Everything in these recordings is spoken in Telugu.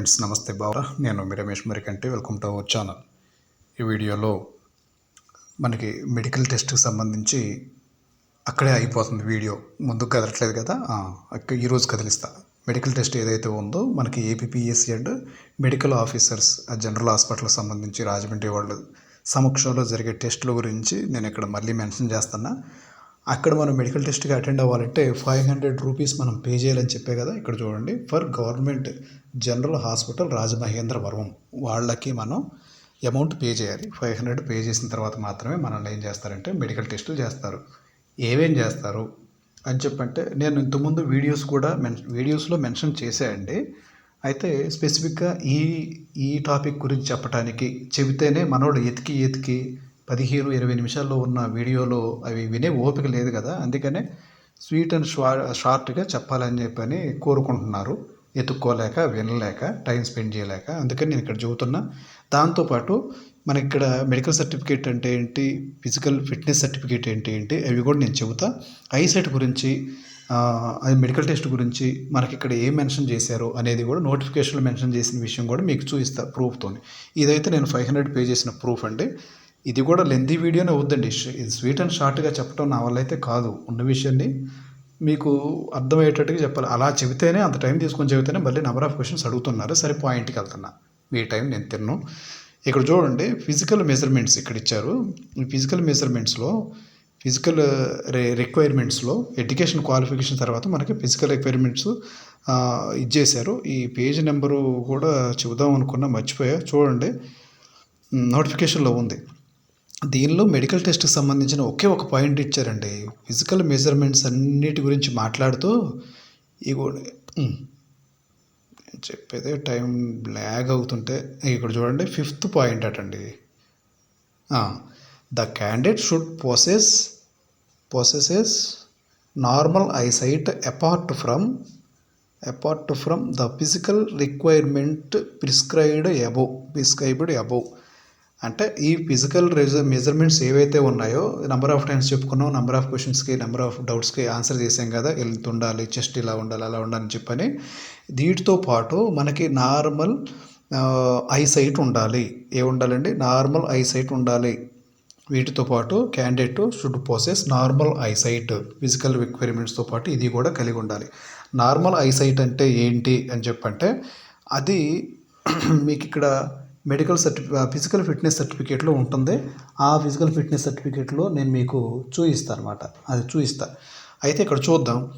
ఫ్రెండ్స్ నమస్తే బాబా నేను మీ రమేష్ మరికంటే. వెల్కమ్ టు అవర్ ఛానల్ ఈ వీడియోలో మనకి మెడికల్ టెస్ట్కి సంబంధించి అక్కడే అయిపోతుంది వీడియో ముందుకు కదలట్లేదు కదా? ఈరోజు కదిలిస్తా. మెడికల్ టెస్ట్ ఏదైతే ఉందో మనకి ఏపీపీఎస్సీ అండ్ మెడికల్ ఆఫీసర్స్ ఆ జనరల్ హాస్పిటల్కి సంబంధించి రాజమండ్రి వాళ్ళు సమక్షంలో జరిగే టెస్టుల గురించి నేను ఇక్కడ మళ్ళీ మెన్షన్ చేస్తున్నా. అక్కడ మనం మెడికల్ టెస్ట్కి అటెండ్ అవ్వాలంటే ఫైవ్ హండ్రెడ్ రూపీస్ మనం పే చేయాలని చెప్పే కదా ఇక్కడ చూడండి. For government general hospital Rajamahendravaram వాళ్ళకి మనం అమౌంట్ పే చేయాలి. ఫైవ్ హండ్రెడ్ పే చేసిన తర్వాత మాత్రమే మనల్ని ఏం చేస్తారంటే మెడికల్ టెస్టులు చేస్తారు. ఏమేం చేస్తారు అని చెప్పంటే నేను ఇంతకుముందు వీడియోస్ కూడా మెన్ వీడియోస్లో మెన్షన్ చేశాయండి అయితే స్పెసిఫిక్గా ఈ ఈ టాపిక్ గురించి చెప్పడానికి చెబితేనే మనోడు ఎతికి ఎతికి పదిహేను ఇరవై నిమిషాల్లో ఉన్న వీడియోలో అవి వినే ఓపిక లేదు కదా. అందుకనే స్వీట్ అండ్ షా షార్ట్గా చెప్పాలని చెప్పని కోరుకుంటున్నారు. ఎత్తుక్కోలేక వినలేక టైం స్పెండ్ చేయలేక. అందుకని నేను ఇక్కడ చెబుతున్నా. దాంతోపాటు మనకి ఇక్కడ మెడికల్ సర్టిఫికేట్ అంటే ఏంటి? ఫిజికల్ ఫిట్నెస్ సర్టిఫికేట్ ఏంటి ఏంటి? అవి కూడా నేను చెబుతా. ఐసెట్ గురించి అది మెడికల్ టెస్ట్ గురించి మనకి ఇక్కడ ఏం మెన్షన్ చేశారు అనేది కూడా నోటిఫికేషన్లో మెన్షన్ చేసిన విషయం కూడా మీకు చూపిస్తా ప్రూఫ్తో ఇదైతే నేను ఫైవ్ హండ్రెడ్ పే చేసిన ప్రూఫ్ అండి. ఇది కూడా లెంతీ వీడియోనే అవుద్దండి. ఇది స్వీట్ అండ్ షార్ట్గా చెప్పడం నా వల్ల అయితే కాదు. ఉన్న విషయాన్ని మీకు అర్థమయ్యేటట్టుగా చెప్పాలి. అలా చెబితేనే అంత టైం తీసుకొని చెబితేనే మళ్ళీ నెంబర్ ఆఫ్ క్వశ్చన్స్ అడుగుతున్నారు. సరే పాయింట్కి వెళ్తున్నా. మీ టైం నేను తిన్ను. ఇక్కడ చూడండి ఫిజికల్ మెజర్మెంట్స్ ఇక్కడ ఇచ్చారు. ఈ ఫిజికల్ మెజర్మెంట్స్లో ఫిజికల్ రే రిక్వైర్మెంట్స్లో ఎడ్యుకేషన్ క్వాలిఫికేషన్ తర్వాత మనకి ఫిజికల్ రిక్వైర్మెంట్స్ ఇచ్చేశారు. ఈ పేజ్ నెంబరు కూడా చెబుదాం అనుకున్నా మర్చిపోయా. చూడండి నోటిఫికేషన్లో ఉంది. దీనిలో మెడికల్ టెస్ట్కి సంబంధించిన ఒకే ఒక పాయింట్ ఇచ్చారండి. ఫిజికల్ మెజర్మెంట్స్ అన్నిటి గురించి మాట్లాడుతూ ఇగో నేను చెప్పేదే టైం బ్లాగ్ అవుతుంటే ఇక్కడ చూడండి fifth point అటండి. The candidate should possess possesses normal eyesight apart from apart from the physical requirement prescribed above prescribed above అంటే ఈ ఫిజికల్ మెజర్మెంట్స్ ఏవైతే ఉన్నాయో నెంబర్ ఆఫ్ టైమ్స్ చెప్పుకున్నాం నెంబర్ ఆఫ్ క్వశ్చన్స్కి నెంబర్ ఆఫ్ డౌట్స్కి ఆన్సర్ చేసాం కదా ఎంత ఉండాలి చెస్ట్ ఇలా ఉండాలి అలా ఉండాలని చెప్పని. వీటితో పాటు మనకి నార్మల్ ఐసైట్ ఉండాలి. ఏ ఉండాలండి? నార్మల్ ఐసైట్ ఉండాలి. వీటితో పాటు candidate should possess normal eyesight physical రిక్వైర్మెంట్స్తో పాటు ఇది కూడా కలిగి ఉండాలి. నార్మల్ ఐసైట్ అంటే ఏంటి అని చెప్పంటే అది మీకు ఇక్కడ మెడికల్ సర్టిఫి ఫిజికల్ ఫిట్నెస్ సర్టిఫికేట్లో ఉంటుంది. ఆ ఫిజికల్ ఫిట్నెస్ సర్టిఫికేట్లో నేను మీకు చూపిస్తాను అనమాట అది చూపిస్తా అయితే ఇక్కడ చూద్దాం.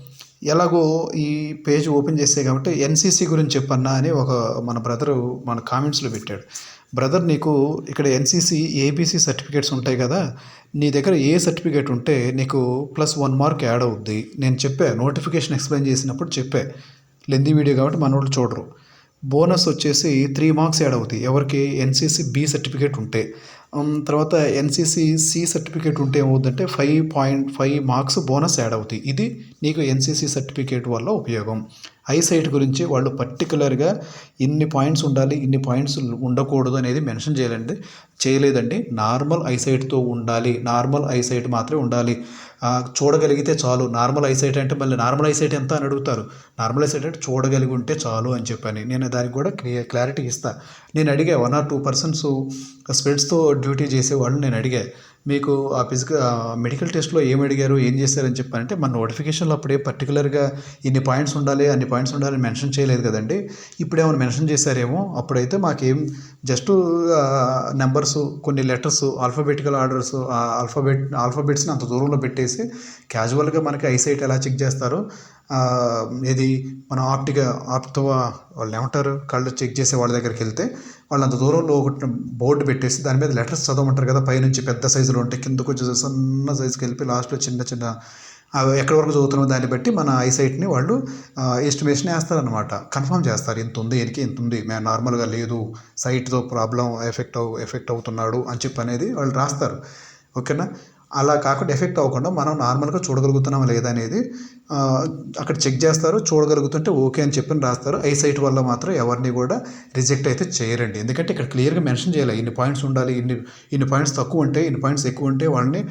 ఎలాగో ఈ పేజ్ ఓపెన్ చేస్తే కాబట్టి ఎన్సీసీ గురించి చెప్పన్నా అని ఒక మన బ్రదరు మన కామెంట్స్లో పెట్టాడు. బ్రదర్ నీకు ఇక్కడ ఎన్సీసీ ఏబీసీ సర్టిఫికేట్స్ ఉంటాయి కదా నీ దగ్గర ఏ సర్టిఫికేట్ ఉంటే నీకు ప్లస్ వన్ మార్క్ యాడ్ అవుద్ది. నేను చెప్పా నోటిఫికేషన్ ఎక్స్ప్లెయిన్ చేసినప్పుడు చెప్పా. లెంది వీడియో కాబట్టి మన వాళ్ళు చూడరు. బోనస్ వచ్చేసి త్రీ మార్క్స్ యాడ్ అవుతాయి. ఎవరికి? ఎన్సీసీ బి సర్టిఫికేట్ ఉంటే. తర్వాత ఎన్సీసీ సి సర్టిఫికేట్ ఉంటే ఏమవుతుందంటే five point five marks bonus add అవుతాయి. ఇది నీకు ఎన్సీసీ సర్టిఫికేట్ వల్ల ఉపయోగం. ఐసైట్ గురించి వాళ్ళు పర్టికులర్గా ఇన్ని పాయింట్స్ ఉండాలి ఇన్ని పాయింట్స్ ఉండకూడదు అనేది మెన్షన్ చేయాలండి చేయలేదండి. నార్మల్ ఐసైట్తో ఉండాలి. నార్మల్ ఐసైట్ మాత్రమే ఉండాలి. చూడగలిగితే చాలు. నార్మల్ ఐసైట్ అంటే మళ్ళీ నార్మల్ ఐసైట్ ఎంత అని అడుగుతారు. నార్మల్ ఐసైట్ అంటే చూడగలిగి ఉంటే చాలు అని చెప్పని నేను దానికి కూడా క్లియర్ క్లారిటీ ఇస్తా. నేను అడిగా వన్ ఆర్ టూ పర్సన్స్ స్పెడ్స్తో డ్యూటీ చేసేవాళ్ళు నేను అడిగా. మీకు ఆ ఫిజికల్ మెడికల్ టెస్ట్లో ఏం అడిగారు ఏం చేశారని చెప్పారంటే మన నోటిఫికేషన్లో అప్పుడే పర్టికులర్గా ఇన్ని పాయింట్స్ ఉండాలి అన్ని పాయింట్స్ ఉండాలి మెన్షన్ చేయలేదు కదండి. ఇప్పుడేమైనా మెన్షన్ చేశారేమో అప్పుడైతే మాకేం జస్ట్ నెంబర్స్ కొన్ని లెటర్స్ ఆల్ఫాబెటికల్ ఆర్డర్స్ ఆల్ఫాబెట్ ఆల్ఫాబెట్స్ని అంత దూరంలో పెట్టేసి క్యాజువల్గా మనకి ఐసైట్ ఎలా చెక్ చేస్తారో ఏది ఇది మన ఆప్టిగా ఆప్తో వాళ్ళు ఏమంటారు? కళ్ళు చెక్ చేసే వాళ్ళ దగ్గరికి వెళ్తే వాళ్ళు అంత దూరంలో ఒకటి బోర్డు పెట్టేసి దాని మీద లెటర్స్ చదవమంటారు కదా పైనుంచి పెద్ద సైజులో ఉంటాయి కిందకు వచ్చేసి సన్న సైజుకి వెళ్ళి లాస్ట్లో చిన్న చిన్న అవి ఎక్కడి వరకు చదువుతున్నామో దాన్ని బట్టి మన ఐసైట్ని వాళ్ళు ఎస్టిమేషన్ వేస్తారనమాట కన్ఫర్మ్ చేస్తారు ఇంత ఉంది దీనికి ఇంత ఉంది మేము నార్మల్గా లేదు సైట్తో ప్రాబ్లం ఎఫెక్ట్ అవు ఎఫెక్ట్ అవుతున్నాడు అని చెప్పి అనేది వాళ్ళు రాస్తారు. ఓకేనా? అలా కాకుండా ఎఫెక్ట్ అవ్వకుండా మనం నార్మల్గా చూడగలుగుతున్నాం లేదా అనేది అక్కడ చెక్ చేస్తారు చూడగలుగుతుంటే ఓకే అని చెప్పి రాస్తారు. ఐసైట్ వల్ల మాత్రం ఎవరిని కూడా రిజెక్ట్ అయితే చేయరండి. ఎందుకంటే ఇక్కడ క్లియర్గా మెన్షన్ చేయాలి ఇన్ని పాయింట్స్ ఉండాలి ఇన్ని ఇన్ని పాయింట్స్ తక్కువ ఉంటే ఇన్ని పాయింట్స్ ఎక్కువ ఉంటే వాళ్ళని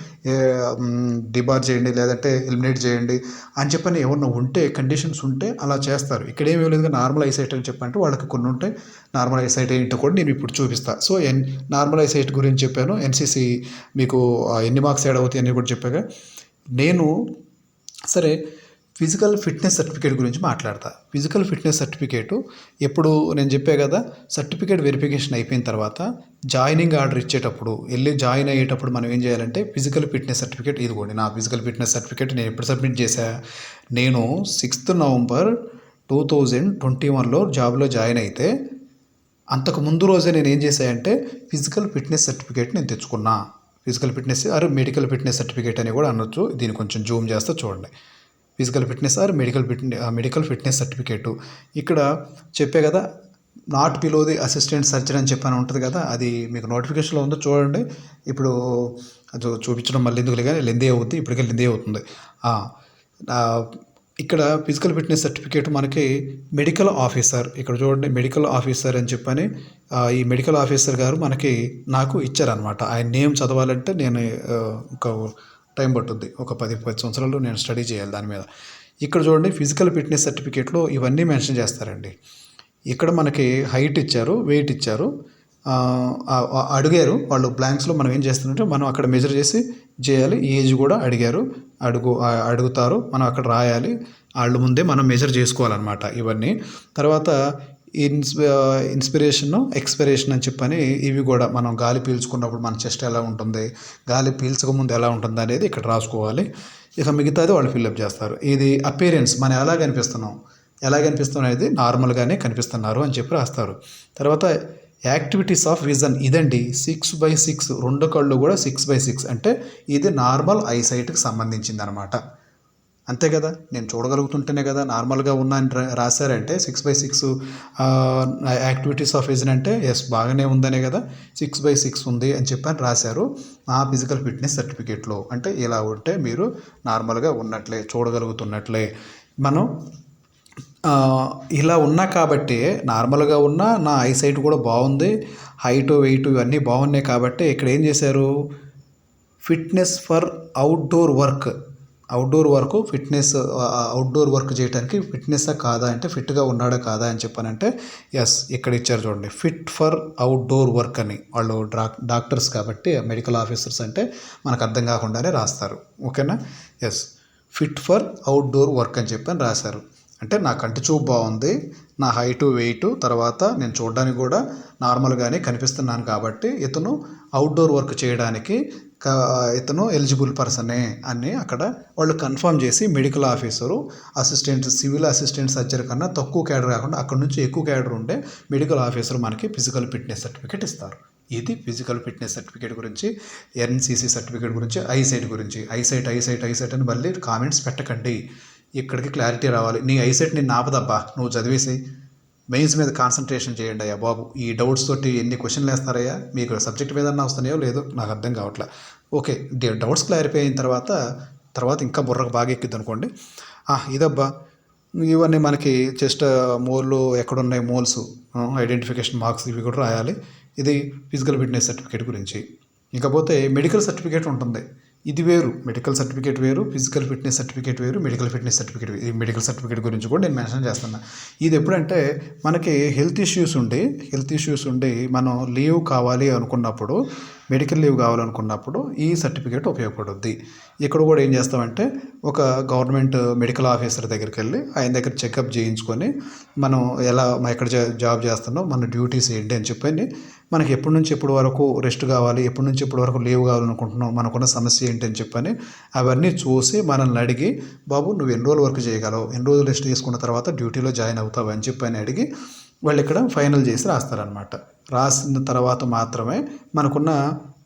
డిబార్ చేయండి లేదంటే ఎలిమినేట్ చేయండి అని చెప్పని ఏమన్నా ఉంటే కండిషన్స్ ఉంటే అలా చేస్తారు. ఇక్కడ ఏమీ లేదు నార్మల్ ఐసైట్ అని చెప్పంటే వాళ్ళకి కొన్ని ఉంటాయి నార్మల్ ఐసైట్ ఏంటో కూడా నేను ఇప్పుడు చూపిస్తా. సో ఎన్ నార్మల్ ఐసైట్ గురించి చెప్పాను ఎన్సీసీ మీకు ఎన్ని మార్క్స్ యాడ్ అవుతాయి అని కూడా చెప్పాక నేను సరే ఫిజికల్ ఫిట్నెస్ సర్టిఫికేట్ గురించి మాట్లాడతా. ఫిజికల్ ఫిట్నెస్ సర్టిఫికేటు ఎప్పుడు నేను చెప్పే కదా సర్టిఫికేట్ వెరిఫికేషన్ అయిపోయిన తర్వాత జాయినింగ్ ఆర్డర్ ఇచ్చేటప్పుడు వెళ్ళి జాయిన్ అయ్యేటప్పుడు మనం ఏం చేయాలంటే ఫిజికల్ ఫిట్నెస్ సర్టిఫికేట్ ఇదిగోండి నా ఫిజికల్ ఫిట్నెస్ సర్టిఫికేట్ నేను ఎప్పుడు సబ్మిట్ చేశా? నేను sixth November two thousand twenty వన్లో జాబ్లో జాయిన్ అయితే అంతకు ముందు రోజే నేను ఏం చేశాయంటే ఫిజికల్ ఫిట్నెస్ సర్టిఫికేట్ నేను తెచ్చుకున్నా. Physical fitness or medical fitness certificate అని కూడా అనొచ్చు. దీన్ని కొంచెం జూమ్ చేస్తే చూడండి. Physical fitness or medical fitness medical fitness certificate ఇక్కడ చెప్పే కదా not below the assistant surgeon అని చెప్పని ఉంటుంది కదా అది మీకు నోటిఫికేషన్లో ఉందో చూడండి. ఇప్పుడు అది చూపించడం మళ్ళీ ఎందుకు కానీ లెందే అవుతుంది ఇప్పటికే లెందే అవుతుంది. ఇక్కడ ఫిజికల్ ఫిట్నెస్ సర్టిఫికేట్ మనకి మెడికల్ ఆఫీసర్ ఇక్కడ చూడండి మెడికల్ ఆఫీసర్ అని చెప్పని ఈ మెడికల్ ఆఫీసర్ గారు మనకి నాకు ఇచ్చారనమాట ఆయన నేమ్ చదవాలంటే నేను ఒక టైం పట్టుద్ది. ఒక పది పది సంవత్సరాలు నేను స్టడీ చేయాలి దాని మీద. ఇక్కడ చూడండి ఫిజికల్ ఫిట్నెస్ సర్టిఫికేట్లో ఇవన్నీ మెన్షన్ చేస్తారండి. ఇక్కడ మనకి హైట్ ఇచ్చారు వెయిట్ ఇచ్చారు. అడిగారు. వాళ్ళు బ్లాంక్స్లో మనం ఏం చేస్తున్నట్టు మనం అక్కడ మెజర్ చేసి చేయాలి. ఏజ్ కూడా అడిగారు. అడుగు అడుగుతారు. మనం అక్కడ రాయాలి. వాళ్ళ ముందే మనం మెజర్ చేసుకోవాలన్నమాట ఇవన్నీ. తర్వాత ఇన్స్ ఇన్స్పిరేషన్ ఎక్స్పిరేషన్ అని చెప్పని ఇవి కూడా మనం గాలి పీల్చుకున్నప్పుడు మన చెస్ట్ ఎలా ఉంటుంది గాలి పీల్చకముందు ఎలా ఉంటుంది అనేది ఇక్కడ రాసుకోవాలి. ఇక మిగతాది వాళ్ళు ఫిల్అప్ చేస్తారు. ఇది అపీరెన్స్ మనం ఎలా కనిపిస్తున్నాం ఎలా కనిపిస్తున్నాం అనేది నార్మల్గానే కనిపిస్తున్నారు అని చెప్పి రాస్తారు. తర్వాత యాక్టివిటీస్ ఆఫ్ విజన్ ఇదండి సిక్స్ బై సిక్స్ రెండు కళ్ళు కూడా సిక్స్ బై సిక్స్ అంటే ఇది నార్మల్ ఐసైట్కి సంబంధించింది అనమాట అంతే కదా? నేను చూడగలుగుతుంటేనే కదా నార్మల్గా ఉన్న అని రా- రాశారంటే six by six activities of age అంటే ఎస్ బాగానే ఉందనే కదా సిక్స్ బై సిక్స్ ఉంది అని చెప్పని రాశారు. ఆ ఫిజికల్ ఫిట్నెస్ సర్టిఫికేట్లో అంటే ఇలా ఉంటే మీరు నార్మల్గా ఉన్నట్లే చూడగలుగుతున్నట్లే. మనం ఇలా ఉన్నా కాబట్టి నార్మల్గా ఉన్న నా ఐసైట్ కూడా బాగుంది హైట్ వెయిట్ ఇవన్నీ బాగున్నాయి కాబట్టి ఇక్కడ ఏం చేశారు? Fitness for outdoor work outdoor work fitness outdoor work చేయడానికి ఫిట్నెస్సా కాదా అంటే ఫిట్గా ఉన్నాడా కాదా అని చెప్పానంటే ఎస్ ఇక్కడ ఇచ్చారు చూడండి. ఫిట్ ఫర్ అవుట్డోర్ వర్క్ అని వాళ్ళు డాక్ డాక్టర్స్ కాబట్టి మెడికల్ ఆఫీసర్స్ అంటే మనకు అర్థం కాకుండానే రాస్తారు. ఓకేనా yes fit for outdoor work అని చెప్పని రాశారు. అంటే నా కంటి చూపు బాగుంది నా హైటు వెయిట్ తర్వాత నేను చూడడానికి కూడా నార్మల్గానే కనిపిస్తున్నాను కాబట్టి ఇతను అవుట్డోర్ వర్క్ చేయడానికి ఇతను ఎలిజిబుల్ పర్సనే అని అక్కడ వాళ్ళు కన్ఫర్మ్ చేసి medical officer assistant civil assistant surgery కన్నా తక్కువ క్యాడర్ కాకుండా అక్కడ నుంచి ఎక్కువ క్యాడర్ ఉంటే మెడికల్ ఆఫీసర్ మనకి ఫిజికల్ ఫిట్నెస్ సర్టిఫికేట్ ఇస్తారు. ఇది ఫిజికల్ ఫిట్నెస్ సర్టిఫికేట్ గురించి ఎన్సీసీ సర్టిఫికేట్ గురించి ఐసైట్ గురించి ఐసైట్ ఐసైట్ ఐసైట్ అని మళ్ళీ కామెంట్స్ పెట్టకండి. ఇక్కడికి క్లారిటీ రావాలి. నీ ఐసెట్ నేను ఆపదబ్బా నువ్వు చదివేసి మెయిన్స్ మీద కాన్సన్ట్రేషన్ చేయండి అయ్యా బాబు. ఈ డౌట్స్ తోటి ఎన్ని క్వశ్చన్లు వేస్తారయ్యా మీకు సబ్జెక్ట్ మీద వస్తున్నాయో లేదో నాకు అర్థం కావట్లే. ఓకే డే డౌట్స్ క్లారిఫై అయిన తర్వాత తర్వాత ఇంకా బుర్రకు బాగా ఎక్కిద్ది అనుకోండి. ఇదబ్బా. ఇవన్నీ మనకి జస్ట్ మోల్లు ఎక్కడున్నాయి? మోల్స్ ఐడెంటిఫికేషన్ మార్క్స్ ఇవి కూడా రాయాలి. ఇది ఫిజికల్ ఫిట్నెస్ సర్టిఫికేట్ గురించి. ఇకపోతే మెడికల్ సర్టిఫికేట్ ఉంటుంది. ఇది వేరు మెడికల్ సర్టిఫికేట్ వేరు ఫిజికల్ ఫిట్నెస్ సర్టిఫికేట్ వేరు మెడికల్ ఫిట్నెస్ సర్టిఫికేట్ వేరు. ఈ మెడికల్ సర్టిఫికేట్ గురించి కూడా నేను మెన్షన్ చేస్తున్నా ఇది ఎప్పుడంటే మనకి హెల్త్ ఇష్యూస్ ఉండి హెల్త్ ఇష్యూస్ ఉండి మనం లీవ్ కావాలి అనుకున్నప్పుడు మెడికల్ లీవ్ కావాలనుకున్నప్పుడు ఈ సర్టిఫికేట్ ఉపయోగపడుద్ది. ఇక్కడ కూడా ఏం చేస్తామంటే ఒక గవర్నమెంట్ మెడికల్ ఆఫీసర్ దగ్గరికి వెళ్ళి ఆయన దగ్గర చెకప్ చేయించుకొని మనం ఎలా ఎక్కడ జా- జాబ్ చేస్తున్నాం మన డ్యూటీస్ ఏంటి అని చెప్పని మనకి ఎప్పటి నుంచి ఎప్పటి వరకు రెస్ట్ కావాలి ఎప్పటి నుంచి ఎప్పటి వరకు లీవ్ కావాలనుకుంటున్నాం మనకున్న సమస్య ఏంటి అని చెప్పని అవన్నీ చూసి మనల్ని అడిగి బాబు నువ్వు ఎన్ని రోజులు వర్క్ చేయగలవు? ఎన్ని రోజులు రెస్ట్ తీసుకున్న తర్వాత డ్యూటీలో జాయిన్ అవుతావు? అని చెప్పని అడిగి వాళ్ళు ఇక్కడ ఫైనల్ చేసి రాస్తారనమాట రాసిన తర్వాత మాత్రమే మనకున్న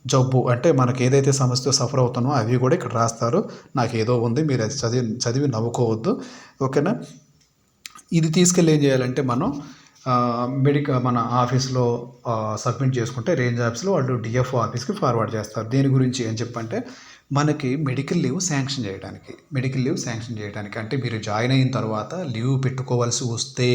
జబ్బు అంటే మనకి ఏదైతే సమస్యతో సఫర్ అవుతానో అవి కూడా ఇక్కడ రాస్తారు. నాకు ఏదో ఉంది మీరు అది చదివి చదివి నవ్వుకోవద్దు. ఓకేనా? ఇది తీసుకెళ్ళి ఏం చేయాలంటే మనం మెడికల్ మన ఆఫీస్లో సబ్మిట్ చేసుకుంటే రేంజ్ ఆఫీస్లో వాళ్ళు డిఎఫ్ఓ ఆఫీస్కి ఫార్వర్డ్ చేస్తారు. దీని గురించి ఏం చెప్పంటే మనకి మెడికల్ లీవ్ శాంక్షన్ చేయడానికి మెడికల్ లీవ్ శాంక్షన్ చేయడానికి. అంటే మీరు జాయిన్ అయిన తర్వాత లీవ్ పెట్టుకోవాల్సి వస్తే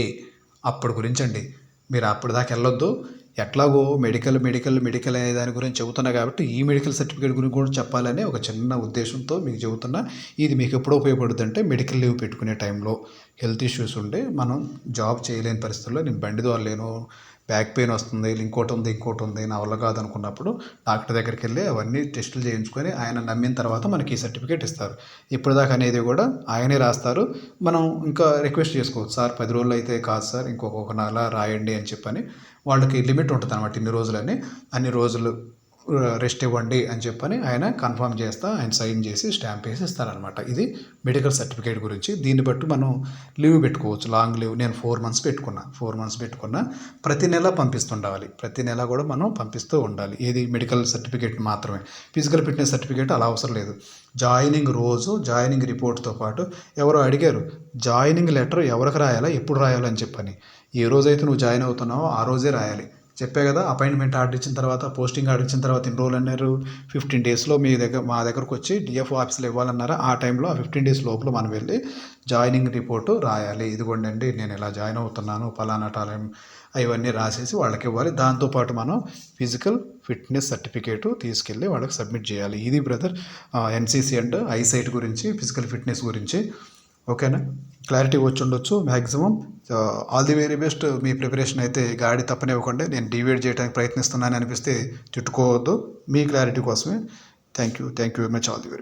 అప్పుడు గురించండి. మీరు అప్పుడు దాకా వెళ్ళొద్దు. ఎట్లాగో మెడికల్ మెడికల్ మెడికల్ అనే దాని గురించి చెబుతున్నా కాబట్టి ఈ మెడికల్ సర్టిఫికేట్ గురించి కూడా చెప్పాలనే ఒక చిన్న ఉద్దేశంతో మీకు చెబుతున్నా. ఇది మీకు ఎప్పుడు ఉపయోగపడుతుంది అంటే మెడికల్ లీవ్ పెట్టుకునే టైంలో. హెల్త్ ఇష్యూస్ ఉంటే మనం జాబ్ చేయలేని పరిస్థితుల్లో నేను బండి ద్వారా లేను బ్యాక్ పెయిన్ వస్తుంది ఇంకోటి ఉంది ఇంకోటి ఉంది నా వల్ల కాదు అనుకున్నప్పుడు డాక్టర్ దగ్గరికి వెళ్ళి అవన్నీ టెస్టులు చేయించుకొని ఆయన నమ్మిన తర్వాత మనకి ఈ సర్టిఫికేట్ ఇస్తారు. ఇప్పటిదాకా అనేది కూడా ఆయనే రాస్తారు. మనం ఇంకా రిక్వెస్ట్ చేసుకోవచ్చు. సార్ పది రోజులు అయితే కాదు సార్ ఇంకొక నెల రాయండి అని చెప్పని వాళ్ళకి లిమిట్ ఉంటుంది అనమాట ఇన్ని రోజులని. అన్ని రోజులు రెస్ట్ ఇవ్వండి అని చెప్పని ఆయన కన్ఫర్మ్ చేస్తా ఆయన సైన్ చేసి స్టాంప్ వేసి ఇస్తారనమాట ఇది మెడికల్ సర్టిఫికేట్ గురించి. దీన్ని బట్టి మనం లీవ్ పెట్టుకోవచ్చు. Long leave. నేను ఫోర్ మంత్స్ పెట్టుకున్నా. ఫోర్ మంత్స్ పెట్టుకున్నా ప్రతి నెల పంపిస్తుండాలి. ప్రతి నెల కూడా మనం పంపిస్తూ ఉండాలి. ఏది? మెడికల్ సర్టిఫికేట్ మాత్రమే. ఫిజికల్ ఫిట్నెస్ సర్టిఫికేట్ అలా అవసరం లేదు. జాయినింగ్ రోజు జాయినింగ్ రిపోర్ట్తో పాటు ఎవరో అడిగారు జాయినింగ్ లెటర్ ఎవరికి రాయాలా? ఎప్పుడు రాయాలని చెప్పని. ఏ రోజైతే నువ్వు జాయిన్ అవుతున్నావో ఆ రోజే రాయాలి. చెప్పే కదా అపాయింట్మెంట్ ఆర్డర్ ఇచ్చిన తర్వాత పోస్టింగ్ ఆర్డర్ ఇచ్చిన తర్వాత ఎన్ని రోజులు అన్నారు? ఫిఫ్టీన్ డేస్లో మీ దగ్గర మా దగ్గరకు వచ్చి డిఎఫ్ఓ ఆఫీస్లో ఇవ్వాలన్నారు? ఆ టైంలో ఆ ఫిఫ్టీన్ డేస్ లోపల మనం వెళ్ళి జాయినింగ్ రిపోర్టు రాయాలి. ఇదిగోండి అండి నేను ఇలా జాయిన్ అవుతున్నాను ఫలానా టైం అవన్నీ రాసేసి వాళ్ళకి ఇవ్వాలి. దాంతోపాటు మనం ఫిజికల్ ఫిట్నెస్ సర్టిఫికేటు తీసుకెళ్ళి వాళ్ళకి సబ్మిట్ చేయాలి. ఇది బ్రదర్ ఎన్సీసీ అండ్ ఐసైట్ గురించి ఫిజికల్ ఫిట్నెస్ గురించి ఓకేనా? క్లారిటీ వచ్చి ఉండొచ్చు maximum all the very best. Me preparation అయితే గాడి తప్పనివ్వకుండా నేను డివైడ్ చేయడానికి ప్రయత్నిస్తున్నాను అనిపిస్తే తిట్టుకోవద్దు మీ క్లారిటీ కోసమే. Thank you. Thank you very much. All the very